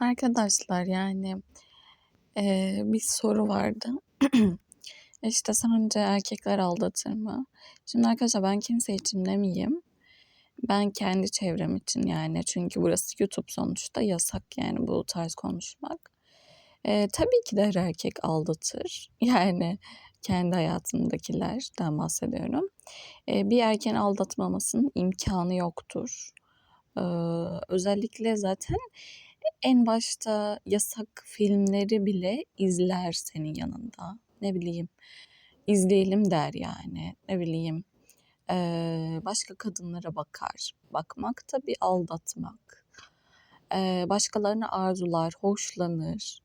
Arkadaşlar yani eee, bir soru vardı. İşte sence erkekler aldatır mı? Şimdi arkadaşlar ben kimse için demeyeyim. Ben kendi çevrem için yani çünkü burası YouTube sonuçta yasak yani bu tarz konuşmak. Eee, tabii ki de erkek aldatır. Yani kendi hayatımdakilerden bahsediyorum. Eee, bir erkeğin aldatmamasının imkanı yoktur. Eee, özellikle zaten en başta yasak filmleri bile izler senin yanında. Ne bileyim izleyelim der yani. Ne bileyim eee, başka kadınlara bakar. Bakmak da bir aldatmak. Eee, başkalarını arzular, hoşlanır.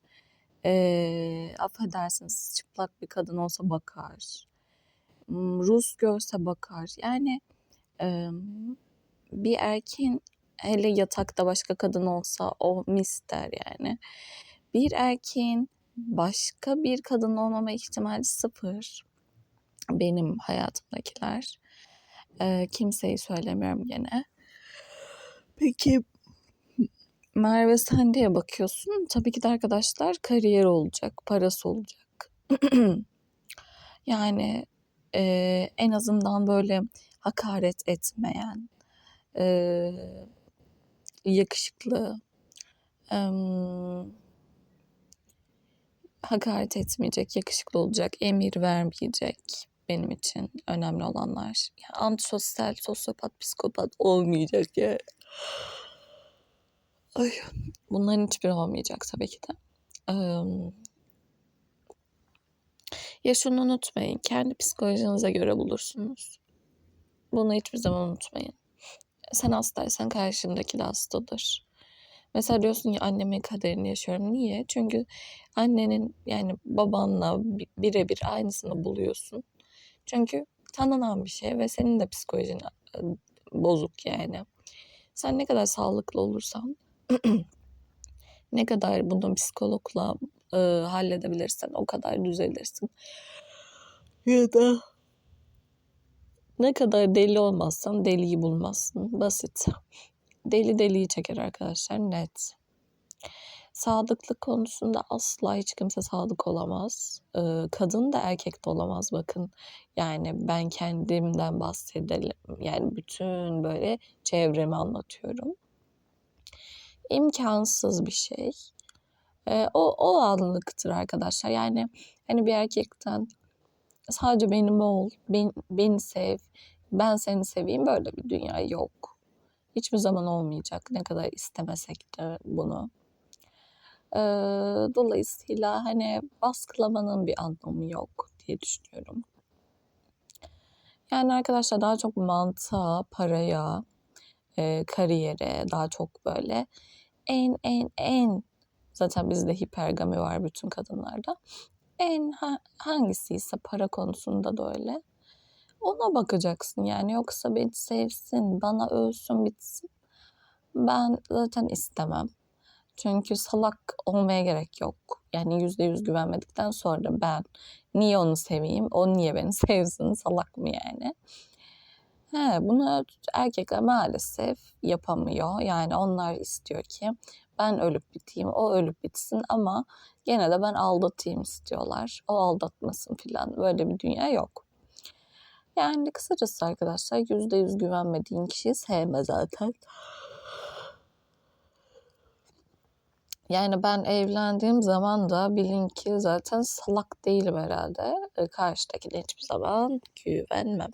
Eee, affedersiniz çıplak bir kadın olsa bakar. Hmm, Rus görse bakar. Yani eee, bir erkeğin hele yatakta başka kadın olsa o mis der yani. Bir erkeğin başka bir kadın olmama ihtimali sıfır. Benim hayatımdakiler. Eee, kimseyi söylemiyorum gene. Peki Merve sen diye bakıyorsun. Tabii ki de arkadaşlar kariyer olacak, parası olacak. yani eee, en azından böyle hakaret etmeyen, eee, yakışıklı, hakaret etmeyecek, yakışıklı olacak, emir vermeyecek benim için önemli olanlar. Yani antisosyal, sosyopat, psikopat olmayacak ya. Ay, bunların hiçbiri olmayacak tabii ki de. Em, ya şunu unutmayın, kendi psikolojinize göre bulursunuz. Bunu hiçbir zaman unutmayın. Sen hastaysan karşındaki de hastadır. Mesela diyorsun ya annemin kaderini yaşıyorum. Niye? Çünkü annenin yani babanla bi- birebir aynısını buluyorsun. Çünkü tanınan bir şey ve senin de psikolojin e, bozuk yani. Sen ne kadar sağlıklı olursan, ne kadar bunu psikologla e, halledebilirsen o kadar düzelirsin. Ya da ne kadar deli olmazsan deliyi bulmazsın. Basit. Deli deliyi çeker arkadaşlar net. Sadıklık konusunda asla hiç kimse sadık olamaz. Ee, kadın da erkek de olamaz bakın. Yani ben kendimden bahsedelim. Yani bütün böyle çevremi anlatıyorum. İmkansız bir şey. Ee, o, o anlıktır arkadaşlar. Yani hani bir erkekten sadece benim ol, ben, beni sev, ben seni seveyim böyle bir dünya yok. Hiçbir zaman olmayacak ne kadar istemesek de bunu. Ee, dolayısıyla hani baskılamanın bir anlamı yok diye düşünüyorum. Yani arkadaşlar daha çok mantığa, paraya, e, kariyere daha çok böyle en en en zaten bizde hipergami var bütün kadınlarda. En ha, hangisi ise para konusunda da öyle. Ona bakacaksın yani yoksa beni sevsin, bana ölsün bitsin. Ben zaten istemem. Çünkü salak olmaya gerek yok. Yani yüzde yüz güvenmedikten sonra ben niye onu seveyim, o niye beni sevsin, salak mı yani? He, bunu erkekler maalesef yapamıyor. Yani onlar istiyor ki ben ölüp biteyim, o ölüp bitsin ama gene de ben aldatayım istiyorlar. O aldatmasın filan. Böyle bir dünya yok. Yani kısacası arkadaşlar yüzde yüz güvenmediğin kişiyi sevme zaten. Yani ben evlendiğim zaman da bilin ki zaten salak değilim herhalde. Karşıdakine hiçbir zaman güvenmem.